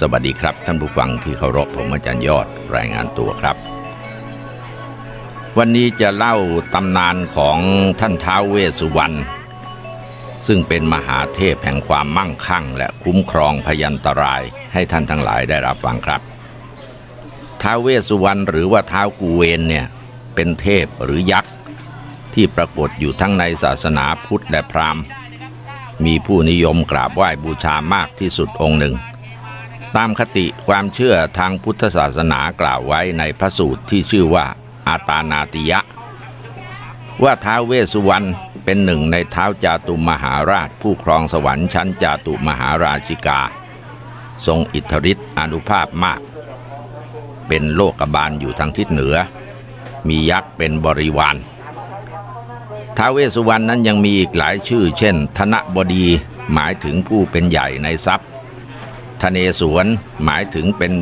สวัสดีครับ ท่านผู้ฟังที่เคารพผมอาจารย์ยอดรายงานตัวครับ วันนี้จะเล่าตำนานของท่านท้าวเวสสุวรรณซึ่งเป็นมหาเทพแห่งความมั่งคั่ง และคุ้มครองพยันตรายให้ท่านทั้งหลายได้รับฟังครับท้าวเวสสุวรรณหรือว่าท้าวกูเวนเนี่ยเป็นเทพหรือยักษ์ ที่ปรากฏอยู่ทั้งในศาสนาพุทธและพราหมณ์ มีผู้นิยมกราบไหว้บูชามากที่สุดองค์หนึ่ง ตามคติความเชื่อทางพุทธศาสนากล่าวไว้ในพระสูตรที่ชื่อว่าอาตานาติยะ ว่าท้าวเวสสุวรรณเป็นหนึ่งในท้าวจาตุมหาราช ผู้ครองสวรรค์ชั้นจาตุมหาราชิกา ทรงอิทธิฤทธิ์อนุภาพมาก เป็นโลกบาลอยู่ทางทิศเหนือ มียักษ์เป็นบริวารท้าวเวสสุวรรณนั้นยังมีอีกหลายชื่อ เช่น ธนบดีหมายถึงผู้เป็นใหญ่ในทรัพย์ ทเนศวรหมายถึงเป็น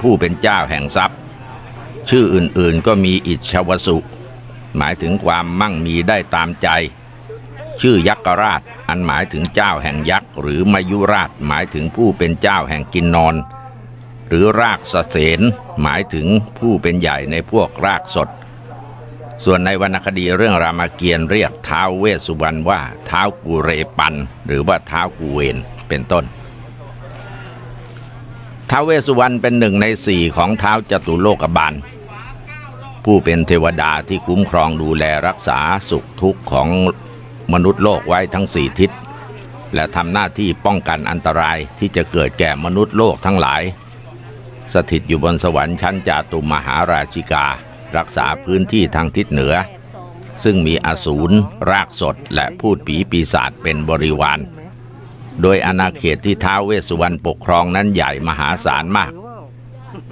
ผู้เป็นเจ้าแห่งทรัพย์ ชื่ออื่นๆก็มีอิชวสุ หมายถึงความมั่งมีได้ตามใจ ชื่อยักษราชอันหมายถึงเจ้าแห่งยักษ์ หรือมายุราชหมายถึงผู้เป็นเจ้าแห่งกินนอน หรือรากสเสนหมายถึงผู้เป็นใหญ่ในพวกรากสด ส่วนในวรรณคดีเรื่องรามเกียรติ์เรียกเท้าเวสสุวรรณว่าเท้ากุเรปัน หรือว่าเท้ากุเวนเป็นต้น ท้าวเวสุวรรณเป็นหนึ่งในสี่ของเท้าจตุโลกบาล ผู้เป็นเทวดาที่คุ้มครองดูแลรักษาสุขทุกข์ของมนุษย์โลกไว้ทั้งสี่ทิศ และทำหน้าที่ป้องกันอันตรายที่จะเกิดแก่มนุษย์โลกทั้งหลาย สถิตอยู่บนสวรรค์ชั้นจาตุมหาราชิกา รักษาพื้นที่ทางทิศเหนือ ซึ่งมีอสูรรากสดและพูดผีปีศาจเป็นบริวาร โดยอาณาเขตที่ท้าวเวสสุวรรณปกครองนั้นใหญ่มหาศาลมาก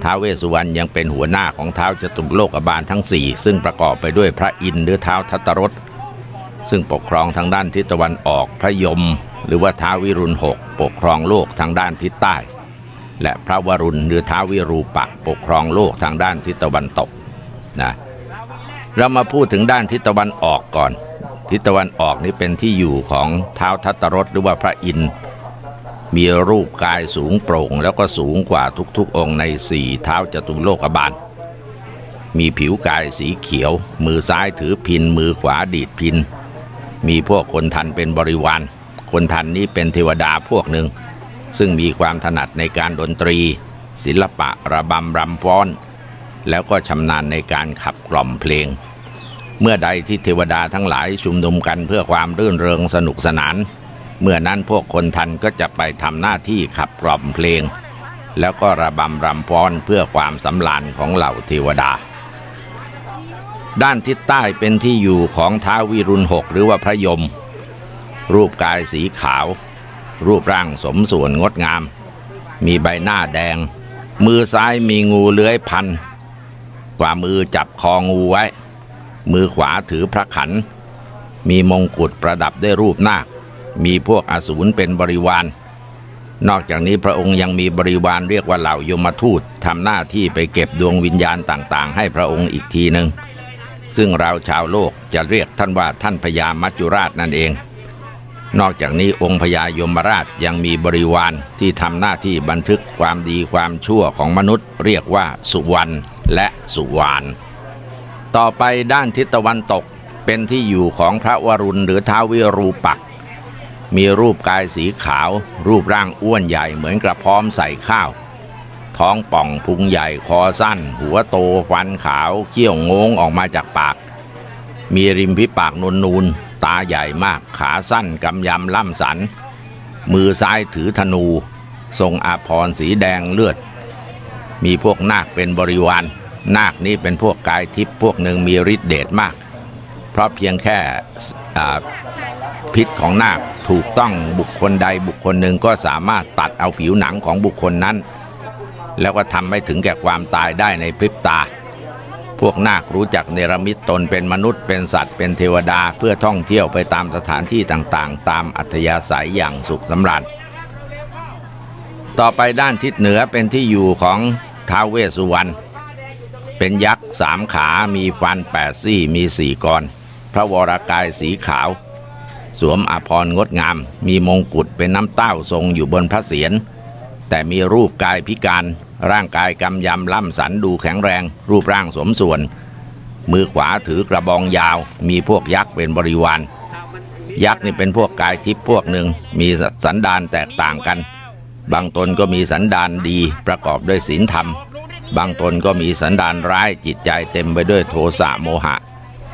ท้าวเวสสุวรรณยังเป็นหัวหน้าของท้าวจตุโลกบาลทั้งสี่ซึ่งประกอบไปด้วยพระอินทร์หรือท้าวทัตตรสซึ่งปกครองทางด้านทิศตะวันออกพระยม หรือว่าท้าววิรุณหกปกครองโลกทางด้านทิศใต้ และพระวรุณหรือท้าววิรูปักษ์ปกครองโลกทางด้านทิศตะวันตกนะเรามาพูดถึงด้านทิศตะวันออกก่อน ทิศตะวันออกนี้เป็นที่อยู่ของเท้าทัตตรสหรือว่าพระอินทร์มีรูปกายสูงโปร่ง แล้วก็สูงกว่าทุกๆองค์ในสี่เท้าจตุโลกบาล มีผิวกายสีเขียว มือซ้ายถือพิน มือขวาดีดพิน มีพวกคนทันเป็นบริวาร คนทันนี้เป็นเทวดาพวกหนึ่ง ซึ่งมีความถนัดในการดนตรี ศิลปะระบำรำฟ้อน แล้วก็ชำนาญในการขับกล่อมเพลง เมื่อใดที่เทวดาทั้งหลายชุมนุมกันเพื่อความรื่นเริงสนุกสนาน เมื่อนั้นพวกคนทันก็จะไปทำหน้าที่ขับกล่อมเพลง แล้วก็ระบำรำฟ้อนเพื่อความสำราญของเหล่าเทวดา ด้านทิศใต้เป็นที่อยู่ของท้าววิรุณหกหรือว่าพระยม รูปกายสีขาว รูปร่างสมส่วนงดงาม มีใบหน้าแดง มือซ้ายมีงูเลื้อยพันกว่ามือจับคองูไว้ มือขวาถือพระขัน มีมงกุฎประดับด้วยรูปนาค มีพวกอสูรเป็นบริวาร นอกจากนี้พระองค์ยังมีบริวารเรียกว่าเหล่ายมทูตทำหน้าที่ไปเก็บดวงวิญญาณต่างๆ ให้พระองค์อีกทีหนึ่งซึ่งเราชาวโลกจะเรียกท่านว่าท่านพญามัจจุราชนั่นเอง นอกจากนี้องค์พญายมราชยังมีบริวารที่ทำหน้าที่บันทึกความดีความชั่วของมนุษย์ เรียกว่าสุวรรณและสุวาน ต่อไปด้านทิศตะวันตกเป็นที่อยู่ของพระวรุณหรือท้าววิรูปัก มีรูปกายสีขาว รูปร่างอ้วนใหญ่เหมือนกระพร้อมใส่ข้าว ท้องป่องพุงใหญ่คอสั้น หัวโตฟันขาวเขี้ยวงงออกมาจากปาก มีริมฝีปากนูนนูนตาใหญ่มากขาสั้นกำยำล่ำสัน มือซ้ายถือธนู ทรงอาภรณ์สีแดงเลือด มีพวกนาคเป็นบริวาร นาคนี้เป็นพวกกายทิพย์พวกหนึ่งมีฤทธิเดชมาก เพราะเพียงแค่พิษของนาคถูกต้องบุคคลใดบุคคลหนึ่งก็สามารถตัดเอาผิวหนังของบุคคลนั้น แล้วก็ทำให้ถึงแก่ความตายได้ในพริบตา พวกนาครู้จักเนรมิตตนเป็นมนุษย์เป็นสัตว์เป็นเทวดาเพื่อท่องเที่ยวไปตามสถานที่ต่างๆ ตามอัธยาศัยอย่างสุขสำราญต่อไปด้านทิศเหนือเป็นที่อยู่ของท้าวเวสสุวรรณ เป็นยักษ์สามขามีฟันแปดซี่มีสี่กร พระวรากายสีขาว สวมอภรณ์งดงาม มีมงกุฎเป็นน้ำเต้าทรงอยู่บนพระเศียรแแต่มีรูปกายพิการ ร่างกายกำยำล่ำสันดูแข็งแรง รูปร่างสมส่วน มือขวาถือกระบองยาว มีพวกยักษ์เป็นบริวาร ยักษ์นี่เป็นพวกกายทิพย์พวกหนึ่งมีสันดานแตกต่างกัน บางตนก็มีสันดานดีประกอบด้วยศีลธรรม บางตนก็มีสันดานร้ายจิตใจเต็มไปด้วยโทสะโมหะ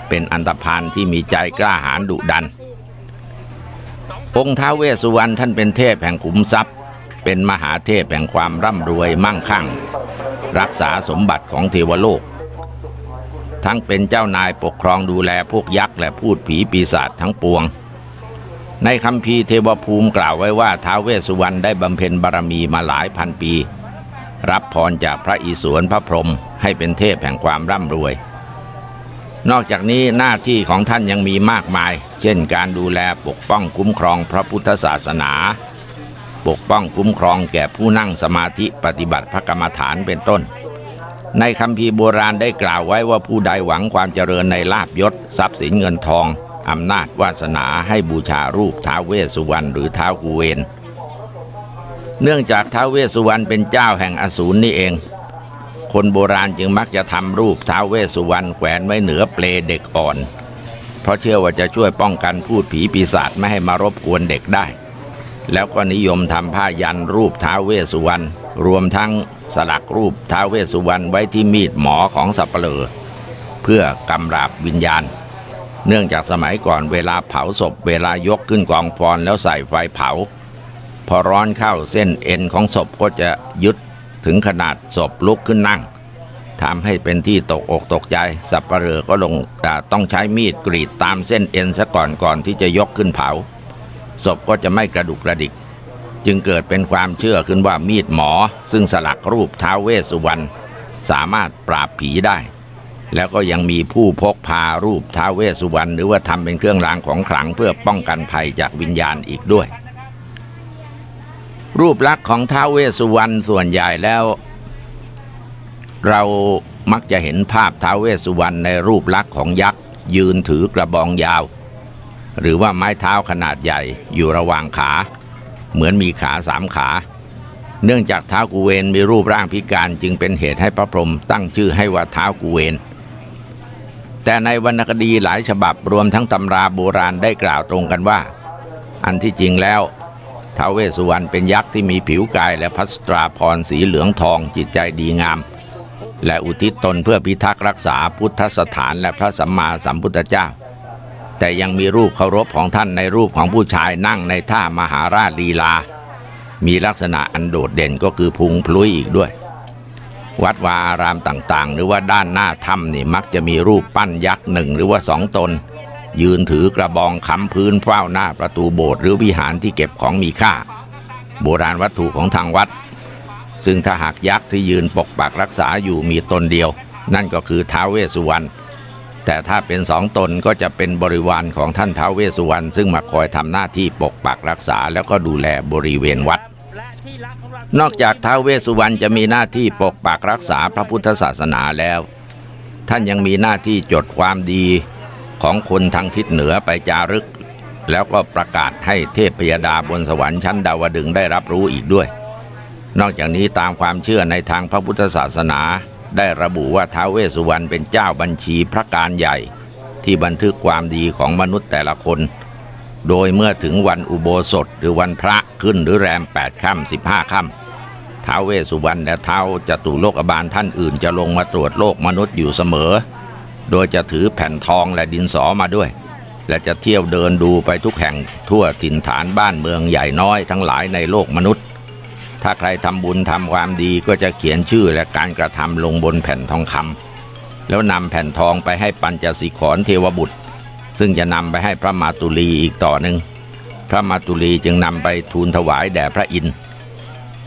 เป็นอันตพานที่มีใจกล้าหาญดุดัน องค์ท้าเวสุวรรณท่านเป็นเทพแห่งขุมทรัพย์ เป็นมหาเทพแห่งความร่ำรวยมั่งคั่ง รักษาสมบัติของเทวโลก ทั้งเป็นเจ้านายปกครองดูแลพวกยักษ์และพูดผีปีศาจทั้งปวง ในคำพีเทวภูมิกล่าวไว้ว่าท้าเวสุวรรณได้บำเพ็ญบารมีมาหลายพันปี รับพรจากพระอิศวรพระพรหมให้เป็นเทพแห่งความร่ำรวย นอกจากนี้หน้าที่ของท่านยังมีมากมาย เช่นการดูแลปกป้องคุ้มครองพระพุทธศาสนา ปกป้องคุ้มครองแก่ผู้นั่งสมาธิปฏิบัติพระกรรมฐานเป็นต้น ในคำพีโบราณได้กล่าวไว้ว่าผู้ใดหวังความเจริญในลาบยศ ทรัพย์สินเงินทองอำนาจวาสนาให้บูชารูปท้าวเวสสุวรรณหรือท้าวกุเวน เนื่องจากท้าวเวสสุวรรณเป็นเจ้าแห่งอสูรนี่เอง คนโบราณจึงมักจะทำรูปท้าวเวสสุวรรณแขวนไว้เหนือเปลเด็กอ่อน เพราะเชื่อว่าจะช่วยป้องกันพูดผีปีศาจไม่ให้มารบกวนเด็กได้ แล้วก็นิยมทำผ้ายันรูปท้าวเวสสุวรรณรวมทั้งสลักรูปท้าวเวสสุวรรณไว้ที่มีดหมอของสับเปลือเพื่อกำราบวิญญาณ เนื่องจากสมัยก่อนเวลาเผาศพเวลายกขึ้นกองฟอนแล้วใส่ไฟเผา พอร้อนเข้าเส้นเอ็นของศพก็จะยึดถึงขนาดศพลุกขึ้นนั่งทำให้เป็นที่ตกอกตกใจ สับปะเหร่อก็ลงแต่ต้องใช้มีดกรีดตามเส้นเอ็นซะก่อนก่อนที่จะยกขึ้นเผา ศพก็จะไม่กระดุกกระดิก จึงเกิดเป็นความเชื่อขึ้นว่ามีดหมอ ซึ่งสลักรูปท้าวเวสสุวรรณสามารถปราบผีได้ แล้วก็ยังมีผู้พกพารูปท้าวเวสสุวรรณหรือว่าทำเป็นเครื่องรางของขลังเพื่อป้องกันภัยจากวิญญาณอีกด้วย รูปลักษณ์ของท้าวเวสสุวรรณส่วนใหญ่แล้ว เรามักจะเห็นภาพท้าวเวสสุวรรณในรูปลักษณ์ของยักษ์ยืนถือกระบองยาว หรือว่าไม้เท้าขนาดใหญ่อยู่ระหว่างขา เหมือนมีขาสามขา เนื่องจากเท้ากุเวนมีรูปร่างพิการจึงเป็นเหตุให้พระพรหมตั้งชื่อให้ว่าเท้ากุเวนแต่ในวรรณคดีหลายฉบับรวมทั้งตำราโบราณได้กล่าวตรงกันว่า อันที่จริงแล้ว ท้าวเวสสุวรรณเป็นยักษ์ที่มีผิวกายและพัสตราพรสีเหลืองทองจิตใจดีงาม และอุทิศตนเพื่อพิทักษ์รักษาพุทธสถานและพระสัมมาสัมพุทธเจ้า แต่ยังมีรูปเคารพของท่านในรูปของผู้ชายนั่งในท่ามหาราชลีลา มีลักษณะอันโดดเด่นก็คือพุงพลุยอีกด้วย วัดวาอารามต่างๆ หรือว่าด้านหน้าถ้ำนี่มักจะมีรูปปั้นยักษ์หนึ่งหรือว่าสองตน ยืนถือกระบองค้ำพื้นเฝ้าหน้าประตูโบสถ์หรือวิหารที่เก็บของมีค่า โบราณวัตถุของทางวัด ซึ่งถ้าหากยักษ์ที่ยืนปกปักรักษาอยู่มีตนเดียว นั่นก็คือท้าวเวสสุวรรณแต่ถ้าเป็นสองตนก็จะเป็นบริวารของท่านท้าวเวสสุวรรณซึ่งมาคอยทำหน้าที่ปกปักรักษาแล้วก็ดูแลบริเวณวัด นอกจากท้าวเวสสุวรรณจะมีหน้าที่ปกปักรักษาพระพุทธศาสนาแล้ว ท่านยังมีหน้าที่จดความดี ของคนทางทิศเหนือไปจารึก แล้วก็ประกาศให้เทพพยดาบนสวรรค์ชั้นดาวดึงได้รับรู้อีกด้วย นอกจากนี้ตามความเชื่อในทางพระพุทธศาสนา ได้ระบุว่าท้าวเวสสุวรรณเป็นเจ้าบัญชีพระการใหญ่ ที่บันทึกความดีของมนุษย์แต่ละคน โดยเมื่อถึงวันอุโบสถหรือวันพระขึ้นหรือแรม8ค่ำ15ค่ำท้าวเวสสุวรรณและท้าวจตุโลกบาลท่านอื่นจะลงมาตรวจโลกมนุษย์อยู่เสมอ โดยจะถือแผ่นทองและดินสอมาด้วย และจะเที่ยวเดินดูไปทุกแห่งทั่วถิ่นฐานบ้านเมืองใหญ่น้อยทั้งหลายในโลกมนุษย์ ถ้าใครทำบุญทำความดีก็จะเขียนชื่อและการกระทำลงบนแผ่นทองคำแล้วนำแผ่นทองไปให้ปัญจสิขรเทวบุตร ซึ่งจะนำไปให้พระมาตุลีอีกต่อหนึ่งพระมาตุลีจึงนำไปทูลถวายแด่พระอินทร์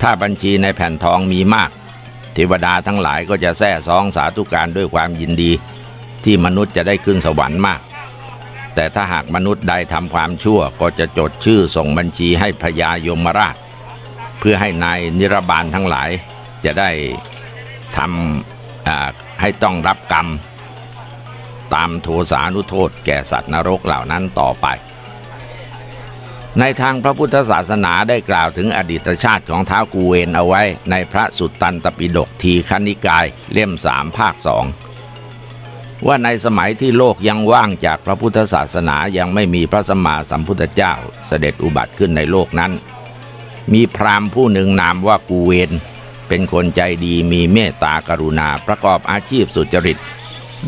ถ้าบัญชีในแผ่นทองมีมาก เทวดาทั้งหลายก็จะแซ่ซองสาธุการด้วยความยินดี ที่มนุษย์จะได้ขึ้นสวรรค์มาก แต่ถ้าหากมนุษย์ใดทำความชั่วก็จะจดชื่อส่งบัญชีให้พญายมราช เพื่อให้นายนิรบาลทั้งหลายจะได้ทำให้ต้องรับกรรม ตามโทสานุโทษแก่สัตว์นรกเหล่านั้นต่อไป ในทางพระพุทธศาสนาได้กล่าวถึงอดีตชาติของท้าวกูเวนเอาไว้ในพระสุตตันตปิฎกทีคณิกายเล่มสามภาคสอง ว่าในสมัยที่โลกยังว่างจากพระพุทธศาสนายังไม่มีพระสัมมาสัมพุทธเจ้าเสด็จอุบัติขึ้นในโลกนั้น มีพราหมณ์ผู้หนึ่งนามว่ากูเวนเป็นคนใจดีมีเมตตากรุณาประกอบอาชีพสุจริต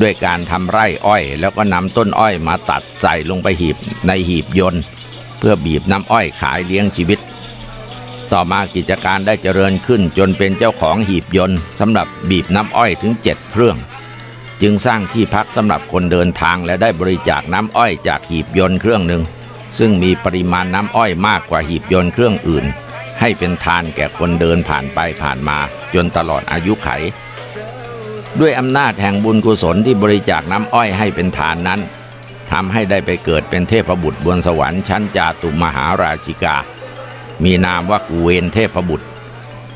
ด้วยการทำไร่อ้อย แล้วก็นำต้นอ้อยมาตัดใส่ลงไปหีบในหีบยนต์ เพื่อบีบน้ำอ้อยขายเลี้ยงชีวิต ต่อมากิจการได้เจริญขึ้นจนเป็นเจ้าของหีบยนต์สำหรับบีบน้ำอ้อยถึงเจ็ดเครื่อง จึงสร้างที่พักสำหรับคนเดินทางและได้บริจาคน้ำอ้อยจากหีบยนต์เครื่องหนึ่ง ซึ่งมีปริมาณน้ำอ้อยมากกว่าหีบยนต์เครื่องอื่น ให้เป็นทานแก่คนเดินผ่านไปผ่านมา จนตลอดอายุไข ด้วยอำนาจแห่งบุญกุศลที่บริจาคน้ำอ้อยให้เป็นทานนั้นทำให้ได้ไปเกิดเป็นเทพบุตรบนสวรรค์ชั้นจาตุมหาราชิกา มีนามว่ากุเวนเทพบุตร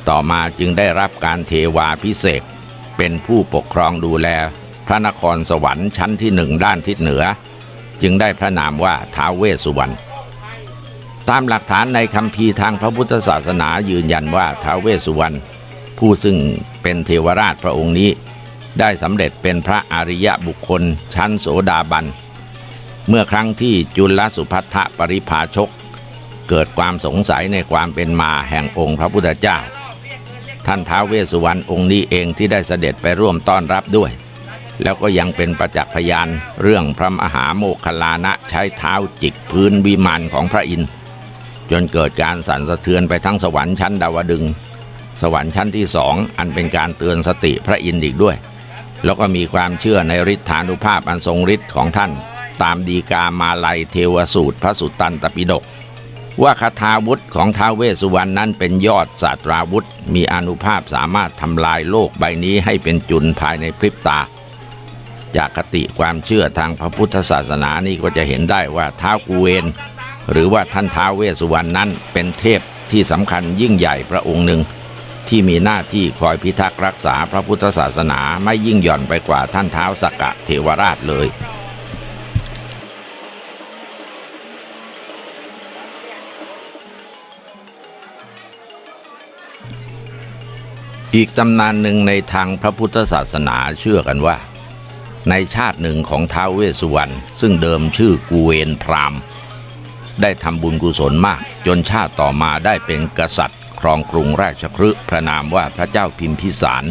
ต่อมาจึงได้รับการเทวาพิเศษเป็นผู้ปกครองดูแล พระนครสวรรค์ชั้นที่หนึ่งด้านทิศเหนือ จึงได้พระนามว่าท้าวเวสสุวรรณตามหลักฐานในคัมภีร์ทางพระพุทธศาสนายืนยันว่าท้าวเวสสุวรรณผู้ซึ่งเป็นเทวราชพระองค์นี้ ได้สำเร็จเป็นพระอริยบุคคลชั้นโสดาบัน เมื่อครั้งที่จุลสุพัทธปริภาชก เกิดความสงสัยในความเป็นมาแห่งองค์พระพุทธเจ้า ท่านท้าวเวสสุวรรณองค์นี้เองที่ได้เสด็จไปร่วมต้อนรับด้วย แล้วก็ยังเป็นประจักษ์พยานเรื่องพระมหาโมคคลานะใช้เท้าจิกพื้นวิมานของพระอินทร์จนเกิดการสั่นสะเทือนไปทั้งสวรรค์ชั้นดาวดึง สวรรค์ชั้นที่สองอันเป็นการเตือนสติพระอินทร์อีกด้วย แล้วก็มีความเชื่อในฤทธานุภาพอันทรงฤทธิ์ของท่าน ตามดีกามาลัยเทวสูตรพระสุตตันตปิฎกว่าคาถาวุธของท้าวเวสุวรรณนั้นเป็นยอดศาสตราวุธ มีอนุภาพสามารถทำลายโลกใบนี้ให้เป็นจุนภายในพริบตา จากคติความเชื่อทางพระพุทธศาสนานี่ก็จะเห็นได้ว่าท้าวกุเวน หรือว่าท่านท้าวเวสสุวรรณนั้นเป็นเทพที่สำคัญยิ่งใหญ่พระองค์หนึ่ง ที่มีหน้าที่คอยพิทักษ์รักษาพระพุทธศาสนาไม่ยิ่งหย่อนไปกว่าท่านท้าวสกกะเทวราชเลยอีกตำนานหนึ่งในทางพระพุทธศาสนาเชื่อกันว่า ในชาติหนึ่งของท้าวเวสสุวรรณซึ่งเดิมชื่อกูเวนพรามได้ทำบุญกุศลมาก จนชาติต่อมาได้เป็นกษัตริย์ ครองกรุงราชคฤห์พระนามว่าพระเจ้าพิมพิสาร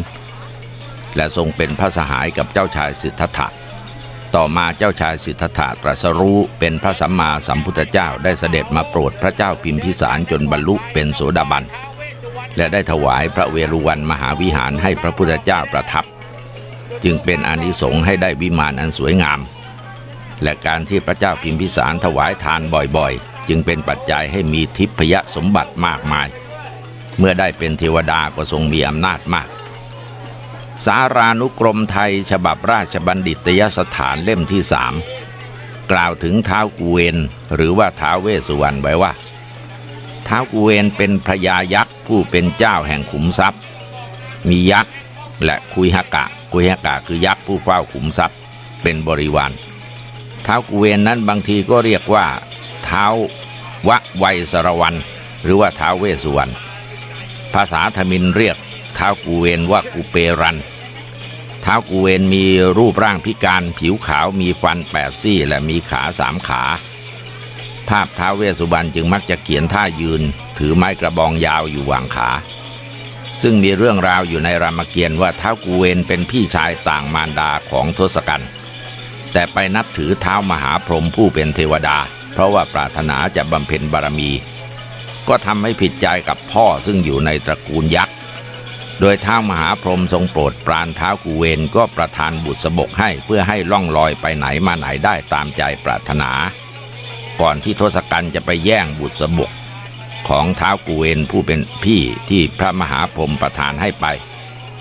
และทรงเป็นพระสหายกับเจ้าชายสิทธัตถะต่อมาเจ้าชายสิทธัตถะตรัสรู้เป็นพระสัมมาสัมพุทธเจ้าได้เสด็จมาโปรดพระเจ้าพิมพิสารจนบรรลุเป็นโสดาบัน และได้ถวายพระเวรุวันมหาวิหารให้พระพุทธเจ้าประทับ จึงเป็นอานิสงส์ให้ได้วิมานอันสวยงาม และการที่พระเจ้าพิมพิสารถวายทานบ่อยๆ จึงเป็นปัจจัยให้มีทิพยสมบัติมากมาย เมื่อได้เป็นเทวดาก็ทรงมีอำนาจมาก สารานุกรมไทยฉบับราชบัณฑิตยสถานเล่มที่สามกล่าวถึงเท้าวกุเวนหรือว่าท้าวเวสุวรรณไว้ว่าท้าวกุเวนเป็นพระยายักษ์ผู้เป็นเจ้าแห่งขุมทรัพย์ มียักษ์และคุยหกะ คุยหกะคือยักษ์ผู้เฝ้าขุมทรัพย์เป็นบริวารเท้ากุเวนนั้นบางทีก็เรียกว่าเท้าวะไวยสรวันหรือว่าเท้าเวสุวรรณภาษาธมินเรียกเท้ากุเวนว่ากุเปรันเท้ากุเวนมีรูปร่างพิการผิวขาวมีฟันแปดซี่และมีขาสามขา ภาพท้าเวสสุวรรณจึงมักจะเขียนท่ายืน ถือไม้กระบองยาวอยู่วางขา ซึ่งมีเรื่องราวอยู่ในรามเกียรติ์ว่าเท้ากุเวนเป็นพี่ชายต่างมารดาของทศกัณฐ์แต่ไปนับถือเท้ามหาพรหมผู้เป็นเทวดา เพราะว่าปรารถนาจะบำเพ็ญบารมี ก็ทำให้ผิดใจกับพ่อซึ่งอยู่ในตระกูลยักษ์ โดยเท้ามหาพรหมทรงโปรดปรานท้ากุเวนก็ประทานบุตรสบกให้เพื่อให้ล่องลอยไปไหนมาไหนได้ตามใจปรารถนา ก่อนที่ทศกัณฐ์จะไปแย่งบุตรสบก ของท้าวกุเวนผู้เป็นพี่ที่พระมหาพรหมประทานให้ไป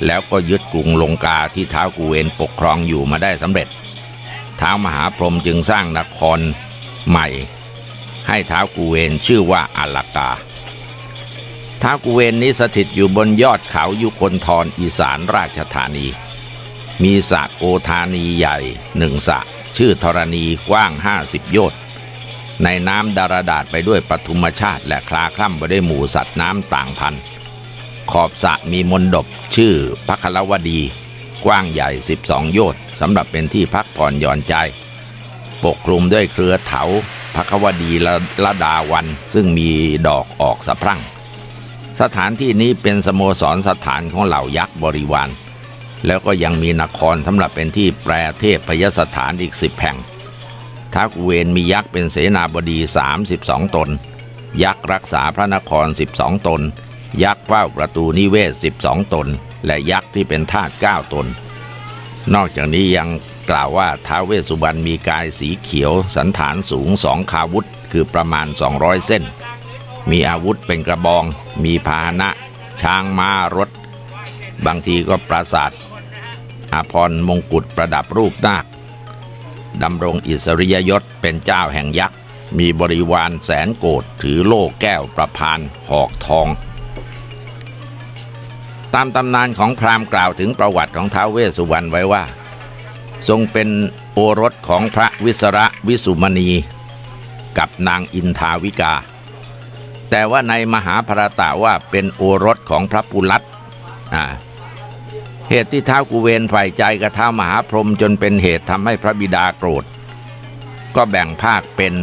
แล้วก็ยึดกรุงลงกาที่ท้าวกุเวนปกครองอยู่มาได้สำเร็จท้าวมหาพรหมจึงสร้างนครใหม่ ให้ท้าวกุเวนชื่อว่าอาลากาท้าวกุเวนนี้สถิตอยู่บนยอดเขายุคนทรอีสานราชธานี มีสระโอธานีใหญ่หนึ่งสระชื่อธรณีกว้างห้าสิบโยชน์ ในน้ำดารดาษไปด้วยปฐุมชาติ และคลาคล่ำไปด้วยหมู่สัตว์น้ำต่างพันธุ์ขอบสระมีมนดบชื่อพัคลวดี กว้างใหญ่ 12 โยชน์สำหรับเป็นที่พักผ่อนหย่อนใจ ปกคลุมด้วยเครือเถาพัควดีละละดาวัน ซึ่งมีดอกออกสะพรั่ง สถานที่นี้เป็นสโมสรสถานของเหล่ายักษ์บริวาร แล้วก็ยังมีนครสำหรับเป็นที่แปรเทพพยสถานอีกสิบแห่ง ทักเวนมียักษ์เป็นเสนาบดี 32 ตน ยักษ์รักษาพระนคร 12 ตน ยักษ์เฝ้าประตูนิเวศ 12 ตน และยักษ์ที่เป็นทาส9ตน นอกจากนี้ยังกล่าวว่าท้าวเวสสุวรรณมีกายสีเขียว สันฐานสูงสองคาวุธ คือประมาณ 200 เส้น มีอาวุธเป็นกระบอง มีพาหนะ ช้างม้ารถ บางทีก็ปราสาทอาพรมงกุฎประดับรูปนาค ดำรงอิสริยยศเป็นเจ้าแห่งยักษ์ มีบริวารแสนโกดถือโล่แก้วประพานหอกทอง ตามตำนานของพราหมณ์กล่าวถึงประวัติของท้าวเวสสุวรรณไว้ว่า ทรงเป็นโอรสของพระวิสระวิสุมณี กับนางอินทาวิกา แต่ว่าในมหาภารตะว่าเป็นโอรสของพระปุลัตอ่า เหตุที่ท้ากุเวนฝ่ายใจกับท้ามหาพรหมจนเป็นเหตุทำให้พระบิดาโกรธ ก็แบ่งภาคเป็น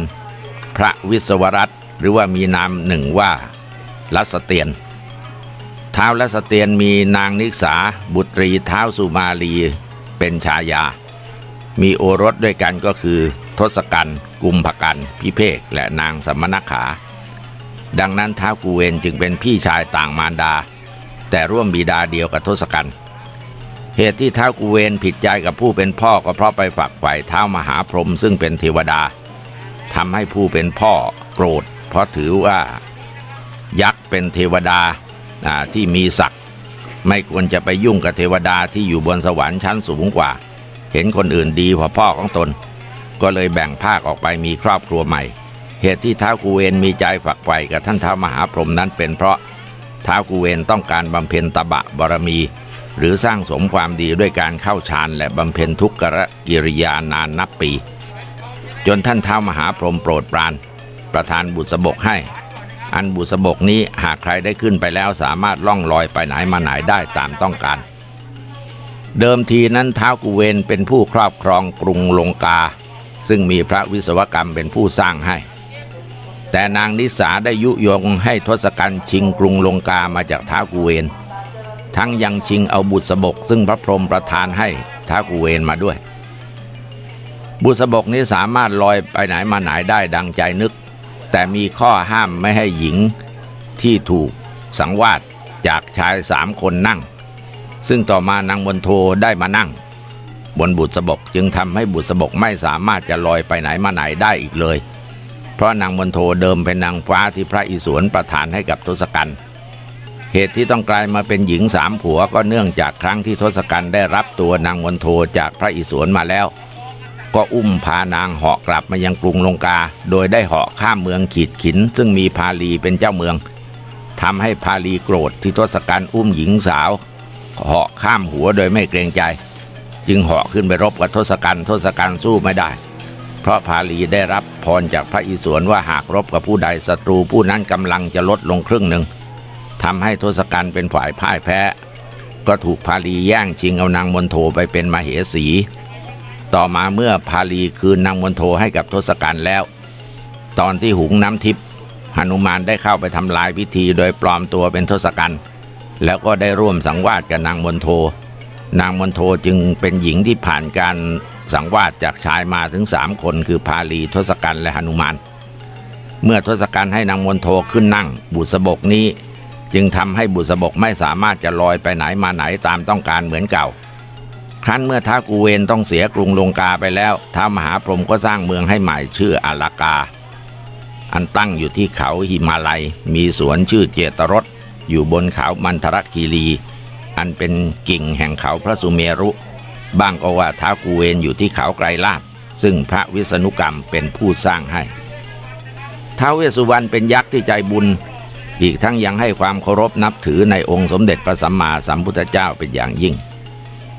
พระวิศวรัตหรือว่ามีนามหนึ่งว่าลัสเตียนท้าวลัสเตียนมีนางนิสาบุตรีท้าวสุมาลีเป็นชายา มีโอรสด้วยกันก็คือ ทศกัณฐ์กุมภกันพิเภกและนางสมณขา ดังนั้นท้าวกุเวนจึงเป็นพี่ชายต่างมารดา แต่ร่วมบิดาเดียวกับทศกัณฐ์ เหตุที่ท้ากุเวนผิดใจกับผู้เป็นพ่อก็เพราะไปฝักใฝ่เท้ามหาพรหมซึ่งเป็นเทวดาทำให้ผู้เป็นพ่อโกรธ เพราะถือว่ายักษ์เป็นเทวดาที่มีศักดิ์ไม่ควรจะไปยุ่งกับเทวดาที่อยู่บนสวรรค์ชั้นสูงกว่า เห็นคนอื่นดีกว่าพ่อของตน ก็เลยแบ่งภาคออกไปมีครอบครัวใหม่ เหตุที่ท้าวกุเวนมีใจฝักใฝ่กับท่านท้าวมหาพรหมนั้นเป็นเพราะท้าวกุเวนต้องการบำเพ็ญตบะบารมี หรือสร้างสมความดีด้วยการเข้าฌานและบำเพ็ญทุกขกิริยานานนับปี จนท่านเท้ามหาพรหมโปรดปราน ประทานบุษบกให้ อันบุษบกนี้หากใครได้ขึ้นไปแล้วสามารถล่องลอยไปไหนมาไหนได้ตามต้องการ เดิมทีนั้นเท้ากุเวนเป็นผู้ครอบครองกรุงลงกา ซึ่งมีพระวิศวกรรมเป็นผู้สร้างให้ แต่นางนิสาได้ยุยงให้ทศกัณฐ์ชิงกรุงลงกามาจากเท้ากุเวน ทั้งยังชิงเอาบุษบกซึ่งพระพรหมประทานให้ท้ากุเวนมาด้วย บุษบกนี้สามารถลอยไปไหนมาไหนได้ดังใจนึก แต่มีข้อห้ามไม่ให้หญิงที่ถูกสังวาสจากชายสามคนนั่ง ซึ่งต่อมานางมนโทได้มานั่ง บนบุษบกจึงทำให้บุษบกไม่สามารถจะลอยไปไหนมาไหนได้อีกเลย เพราะนางมนโทเดิมเป็นนางฟ้าที่พระอิศวรประทานให้กับทศกัณฐ์ เหตุที่ต้องกลายมาเป็นหญิงสามผัวก็เนื่องจากครั้งที่ทศกัณฐ์ได้รับตัวนางมนโทจากพระอิศวรมาแล้ว ก็อุ้มพานางเหาะกลับมายังกรุงลงกา โดยได้เหาะข้ามเมืองขีดขิน ซึ่งมีพาลีเป็นเจ้าเมืองทำให้พาลีโกรธที่ทศกัณฐ์อุ้มหญิงสาวเหาะข้ามหัวโดยไม่เกรงใจ จึงเหาะขึ้นไปรบกับทศกัณฐ์ทศกัณฐ์สู้ไม่ได้ เพราะพาลีได้รับพรจากพระอิศวรว่าหากรบกับผู้ใดศัตรูผู้นั้นกำลังจะลดลงครึ่งหนึ่ง ทำให้ทศกัณฐ์เป็นฝ่ายพ่ายแพ้ ก็ถูกพาลีแย่งชิงเอานางมนโทไปเป็นมเหสี ต่อมาเมื่อพาลีคืนนางมนโทให้กับทศกัณฐ์แล้ว ตอนที่หุงน้ำทิพย์หนุมานได้เข้าไปทำลายพิธีโดยปลอมตัวเป็นทศกัณฐ์แล้วก็ได้ร่วมสังวาสกับนางมนโทนางมนโทจึงเป็นหญิงที่ผ่านการสังวาสจากชายมาถึงสามคนคือพาลีทศกัณฐ์และหนุมาน เมื่อทศกัณฐ์ให้นางมนโทขึ้นนั่ง บุษบกนี้ จึงทำให้บุษบกไม่สามารถจะลอยไปไหนมาไหนตามต้องการเหมือนเก่า ครั้นเมื่อท้าวกุเวนต้องเสียกรุงลงกาไปแล้วท้าวมหาพรหมก็สร้างเมืองให้ใหม่ชื่ออาลากา อันตั้งอยู่ที่เขาหิมาลัย มีสวนชื่อเจตรสอยู่บนเขามันทรคีรี อันเป็นกิ่งแห่งเขาพระสุเมรุ บ้างก็ว่าท้าวกุเวนอยู่ที่เขาไกรลาภซึ่งพระวิษณุกรรมเป็นผู้สร้างให้ท้าวเวสสุวรรณเป็นยักษ์ที่ใจบุญ อีกทั้งยังให้ความเคารพนับถือในองค์สมเด็จพระสัมมาสัมพุทธเจ้าเป็นอย่างยิ่ง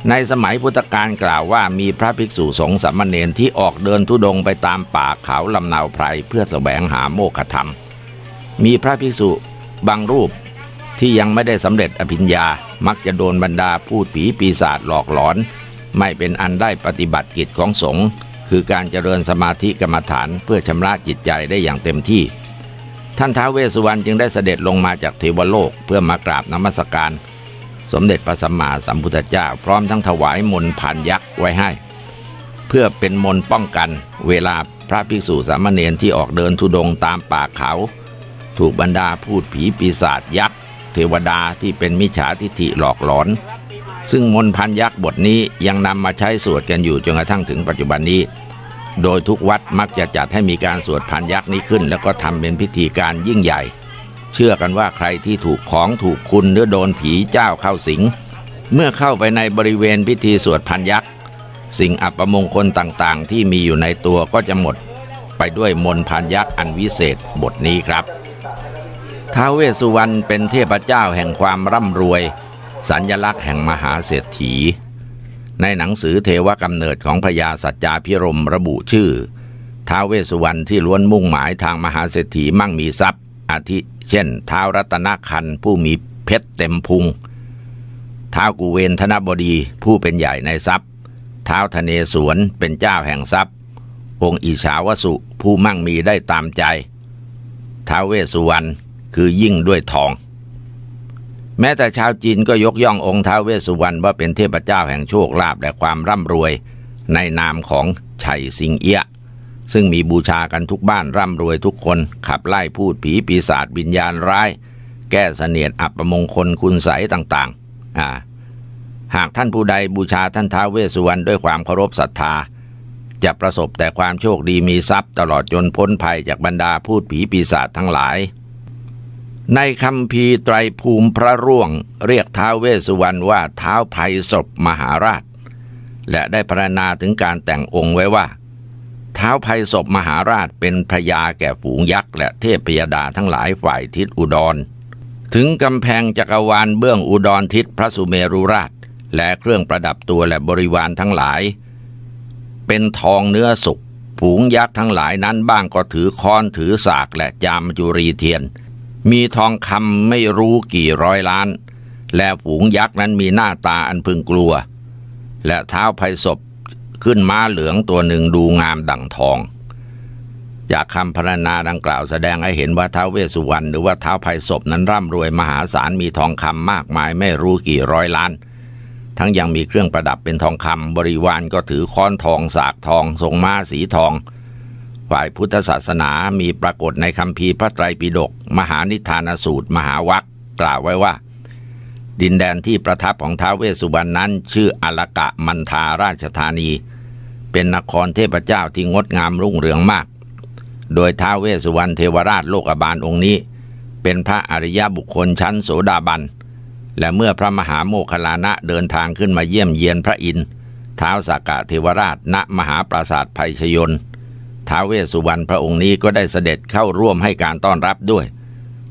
ในสมัยพุทธกาลกล่าวว่ามีพระภิกษุสงฆ์สามเณรที่ออกเดินทุดงไปตามป่าเขาลำนาวไพรเพื่อแสวงหาโมฆะธรรม มีพระภิกษุบางรูปที่ยังไม่ได้สำเร็จอภิญญา มักจะโดนบรรดาพูดผีปีศาจหลอกหลอน ไม่เป็นอันได้ปฏิบัติกิจของสงฆ์คือการเจริญสมาธิกรรมฐานเพื่อชำระจิตใจได้อย่างเต็มที่ ท่านท้าวเวสสุวรรณจึงได้เสด็จลงมาจากเทวโลกเพื่อมากราบนมัสการ สมเด็จพระสัมมาสัมพุทธเจ้า พร้อมทั้งถวายมนต์ผ่านยักษ์ไว้ให้ เพื่อเป็นมนต์ป้องกัน เวลาพระภิกษุสามเณรที่ออกเดินทุดงค์ตามป่าเขา ถูกบรรดาพูดผีปีศาจยักษ์เทวดาที่เป็นมิจฉาทิฐิหลอกหลอน ซึ่งมนต์พันยักษ์บทนี้ยังนำมาใช้สวดกันอยู่จนกระทั่งถึงปัจจุบันนี้ โดยทุกวัดมักจะจัดให้มีการสวดพันยักษ์นี้ขึ้น แล้วก็ทำเป็นพิธีการยิ่งใหญ่ เชื่อกันว่าใครที่ถูกของถูกคุณหรือโดนผีเจ้าเข้าสิง เมื่อเข้าไปในบริเวณพิธีสวดพันยักษ์สิ่งอัปมงคลต่างๆ ที่มีอยู่ในตัวก็จะหมด ไปด้วยมนพันยักษ์อันวิเศษบทนี้ครับท้าวเวสสุวรรณเป็นเทพเจ้าแห่งความร่ำรวย สัญญลักษณ์แห่งมหาเศรษฐี ในหนังสือเทวกำเนิดของพญาสัจจาพิรมระบุชื่อ ท้าวเวสสุวรรณที่ล้วนมุ่งหมายทางมหาเศรษฐีมั่งมีทรัพย์ อาทิเช่น ท้าวรัตนคันผู้มีเพชรเต็มพุง ท้าวกุเวนธนบดีผู้เป็นใหญ่ในทรัพย์ ท้าวทะเนศวรเป็นเจ้าแห่งทรัพย์ องค์อิชาวสุผู้มั่งมีได้ตามใจ ท้าวเวสสุวรรณคือยิ่งด้วยทอง แม้แต่ชาวจีนก็ยกย่ององค์ท้าวเวสสุวรรณว่าเป็นเทพเจ้าแห่งโชคลาภและความร่ำรวย ในนามของชัยสิงเอียซึ่งมีบูชากันทุกบ้านร่ำรวยทุกคนขับไล่พูดผีปีศาจวิญญาณร้าย แก้เสนียดอัปมงคลคุณใสต่างๆอ่าหากท่านผู้ใดบูชาท่านท้าวเวสสุวรรณด้วยความเคารพศรัทธา จะประสบแต่ความโชคดีมีทรัพย์ตลอดจนพ้นภัยจากบรรดาพูดผีปีศาจทั้งหลาย ในคำพีไตรภูมิพระร่วง เรียกท้าวเวสสุวรรณว่าเท้าวไพรศพมหาราช และได้พรรณนาถึงการแต่งองค์ไว้ว่าเท้าวไพรศพมหาราชเป็นพระยาแก่ฝูงยักษ์และเทพพยดาทั้งหลายฝ่ายทิศอุดร ถึงกำแพงจักรวาลเบื้องอุดรทิศพระสุเมรุราช และเครื่องประดับตัวและบริวารทั้งหลาย เป็นทองเนื้อสุกฝูงยักษ์ทั้งหลายนั้นบ้างก็ถือค้อนถือสากและจามจุรีเทียน มีทองคำไม่รู้กี่ร้อยล้าน และฝูงยักษ์นั้นมีหน้าตาอันพึงกลัว และเท้าไพศพขึ้นม้าเหลืองตัวหนึ่งดูงามดั่งทอง จากคำพรรณนาดังกล่าวแสดงให้เห็นว่าท้าวเวสสุวรรณหรือว่าท้าวไพศพนั้นร่ำรวยมหาศาลมีทองคำมากมายไม่รู้กี่ร้อยล้าน ทั้งยังมีเครื่องประดับเป็นทองคำบริวารก็ถือค้อนทองสากทองทรงม้าสีทอง ฝ่ายพุทธศาสนามีปรากฏในคำพีพระไตรปิฎกมหานิทานสูตร มหาวัคกล่าวไว้ว่า ดินแดนที่ประทับของท้าวเวสสุวรรณนั้น ชื่ออลกะมันทาราชธานี เป็นนครเทพเจ้าที่งดงามรุ่งเรืองมาก โดยท้าวเวสสุวรรณเทวราชโลกบาลองค์นี้ เป็นพระอริยบุคคลชั้นโสดาบัน และเมื่อพระมหาโมคคลลานะเดินทางขึ้นมาเยี่ยมเยียนพระอินทร์ท้าวสากะเทวราชณมหาปราสาทภัยชยนต์ ท้าวเวสสุวรรณพระองค์นี้ก็ได้เสด็จเข้าร่วมให้การต้อนรับด้วย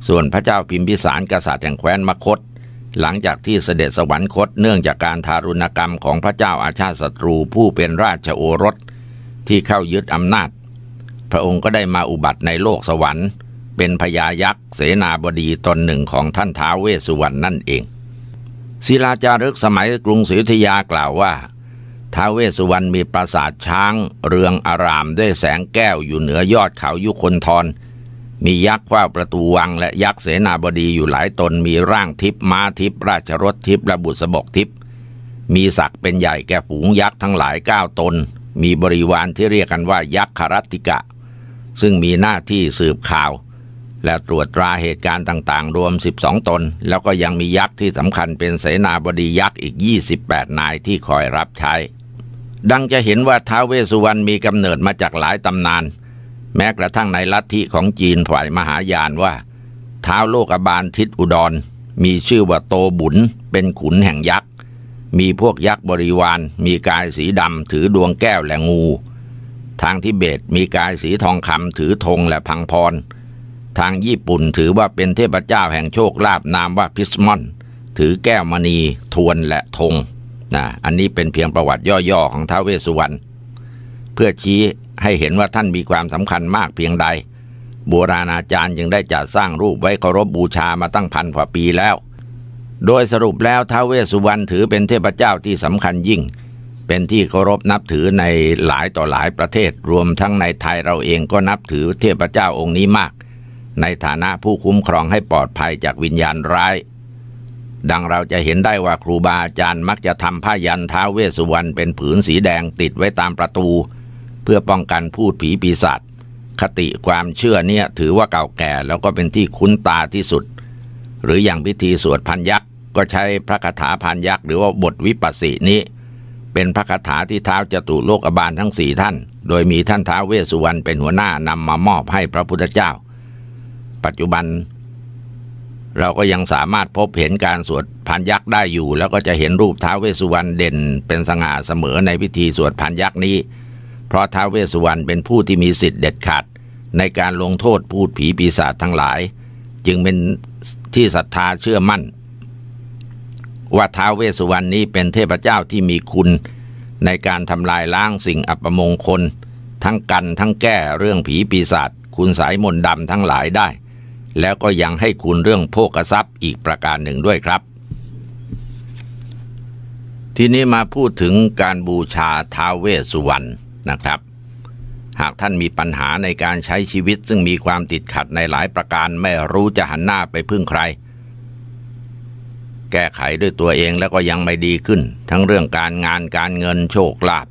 ส่วนพระเจ้าพิมพิสารกษัตริย์แห่งแคว้นมคต หลังจากที่เสด็จสวรรคตเนื่องจากการทารุณกรรมของพระเจ้าอาชาติศัตรูผู้เป็นราชโอรส ที่เข้ายึดอำนาจ พระองค์ก็ได้มาอุบัติในโลกสวรรค์ เป็นพญายักษ์เสนาบดีตนหนึ่งของท่านท้าวเวสสุวรรณนั่นเองศิลาจารึกสมัยกรุงศรีอยุธยากล่าวว่า ท้าวเวสสุวรรณมีปราสาทช้าง เรืองอารามด้วยแสงแก้วอยู่เหนือยอดเขายุคนทร มียักษ์เฝ้าประตูวังและยักษ์เสนาบดีอยู่หลายตนมีร่างทิพม้าทิพราชรถทิพย์และบุษบกทิพมีศักดิ์เป็นใหญ่แก่ฝูงยักษ์ทั้งหลายเก้าตน มีบริวารที่เรียกกันว่ายักษ์คารัตติกะ ซึ่งมีหน้าที่สืบข่าว และตรวจตราเหตุการณ์ต่างๆ รวม 12 ตน แล้วก็ยังมียักษ์ที่สำคัญเป็นเสนาบดียักษ์อีก 28 นายที่คอยรับใช้ ดังจะเห็นว่าท้าวเวสุวรรณมีกำเนิดมาจากหลายตำนาน แม้กระทั่งในลัทธิของจีนฝ่ายมหายานว่าท้าวโลกบาลทิศอุดร มีชื่อว่าโตบุญเป็นขุนแห่งยักษ์ มีพวกยักษ์บริวาร มีกายสีดำถือดวงแก้วและงู ทางทิเบตมีกายสีทองคำถือธงและพังพร ทางญี่ปุ่นถือว่าเป็นเทพเจ้าแห่งโชคลาภนามว่าพิสมอน ถือแก้วมณีทวนและธง นะอันนี้เป็นเพียงประวัติย่อๆของท้าวเวสสุวรรณเพื่อชี้ให้เห็นว่าท่านมีความสำคัญมากเพียงใด โบราณอาจารย์จึงได้จัดสร้างรูปไว้เคารพบูชามาตั้งพันกว่าปีแล้ว โดยสรุปแล้วท้าวเวสสุวรรณถือเป็นเทพเจ้าที่สำคัญยิ่ง เป็นที่เคารพนับถือในหลายต่อหลายประเทศ รวมทั้งในไทยเราเองก็นับถือเทพเจ้าองค์นี้มาก ในฐานะผู้คุ้มครองให้ปลอดภัยจากวิญญาณร้าย ดังเราจะเห็นได้ว่าครูบาอาจารย์มักจะทำผ้ายันท้าเวสสุวรรณเป็นผืนสีแดงติดไว้ตามประตู เพื่อป้องกันพูดผีปีศาจคติความเชื่อเนี่ยถือว่าเก่าแก่แล้วก็เป็นที่คุ้นตาที่สุด หรืออย่างพิธีสวดพันยักษ์ก็ใช้พระคาถาพันยักษ์หรือว่าบทวิปัสสินี้ เป็นพระคาถาที่เท้าจตุโลกบาลทั้งสี่ท่าน โดยมีท่านท้าเวสสุวรรณเป็นหัวหน้านำมามอบให้พระพุทธเจ้า ปัจจุบัน เราก็ยังสามารถพบเห็นการสวดพันยักษ์ได้อยู่ แล้วก็จะเห็นรูปท้าวเวสุวรรณเด่น เป็นสง่าเสมอในพิธีสวดพันยักษ์นี้ เพราะท้าวเวสุวรรณเป็นผู้ที่มีสิทธิ์เด็ดขาดในการลงโทษพูดผีปีศาจทั้งหลาย จึงเป็นที่ศรัทธาเชื่อมั่น ว่าท้าวเวสสุวรรณนี้เป็นเทพเจ้าที่มีคุณ ในการทำลายล้างสิ่งอัปมงคล ทั้งกันทั้งแก้เรื่องผีปีศาจคุณสายมนต์ดำทั้งหลายได้ แล้วก็ยังให้คุณเรื่องโภกทรัพย์อีกประการหนึ่งด้วยครับ ทีนี้มาพูดถึงการบูชาท้าวเวสสุวรรณนะครับ หากท่านมีปัญหาในการใช้ชีวิต ซึ่งมีความติดขัดในหลายประการไม่รู้จะหันหน้าไปพึ่งใคร แก้ไขด้วยตัวเองแล้วก็ยังไม่ดีขึ้น ทั้งเรื่องการงานการเงินโชคลาภ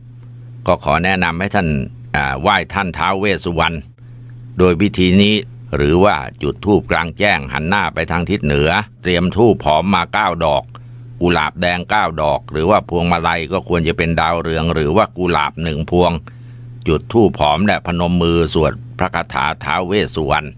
ก็ขอแนะนำให้ท่านอ่าไหว้ท่านท้าวเวสสุวรรณโดยพิธีนี้ หรือว่าจุดธูปกลางแจ้งหันหน้าไปทางทิศเหนือ เตรียมธูปหอมมาเก้าดอก กุหลาบแดงเก้าดอก หรือว่าพวงมาลัยก็ควรจะเป็นดาวเรือง หรือว่ากุหลาบหนึ่งพวง จุดธูปหอมและพนมมือสวดพระคาถาท้าวเวสสุวรรณ